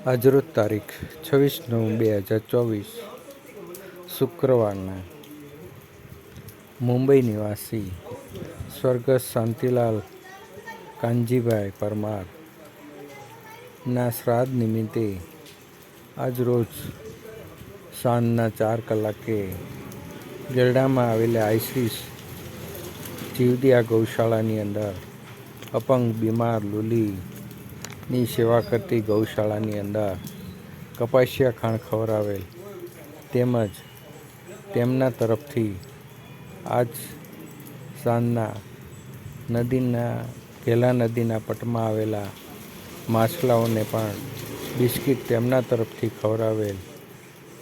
આજરોજ તારીખ છવ્વીસ નવ બે હજાર ચોવીસ, શુક્રવારના મુંબઈ નિવાસી સ્વર્ગસ્થ શાંતિલાલ કાનજીભાઈ પરમાર ના શ્રાદ્ધ નિમિત્તે આજરોજ સાંજના ચાર કલાકે ગેરડામાં આવેલા આઈસીસ જીવદિયા ગૌશાળાની અંદર અપંગ, બીમાર લુલીની સેવા કરતી ગૌશાળાની અંદર કપાસિયા ખાણ ખવડાવેલ તેમજ તેમના તરફથી આજ સાંજના નદીના ઘેલા નદીના પટમાં આવેલા માછલાઓને પણ બિસ્કિટ તેમના તરફથી ખવડાવેલ.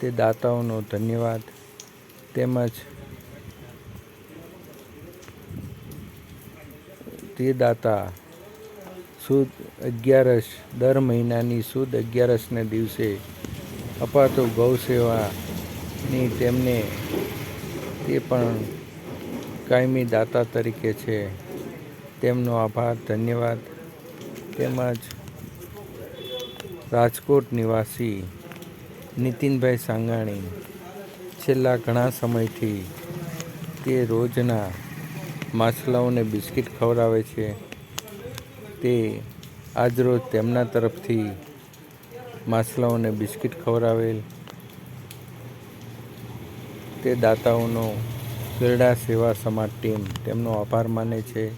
તે દાતાઓનો ધન્યવાદ. તેમજ તે દાતા સુદ અગિયારસ, દર મહિનાની સુદ અગિયારસને દિવસે અપાતો ગૌ સેવાની તેમને તે પણ કાયમી દાતા તરીકે છે. તેમનો આભાર, ધન્યવાદ. તેમજ રાજકોટ નિવાસી નીતિનભાઈ સાંગાણી. છેલ્લા ઘણા સમયથી તે રોજના માછલાઓને બિસ્કિટ ખવડાવે છે. તે આજરોજ તેમના તરફથી માછલાઓને બિસ્કિટ ખવડાવેલ. તે દાતાઓનો ગરડા સેવા સમાજ ટીમ તેમનો આભાર માને છે.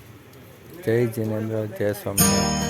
જય જિનેન્દ્ર, જય સ્વામિનારાયણ.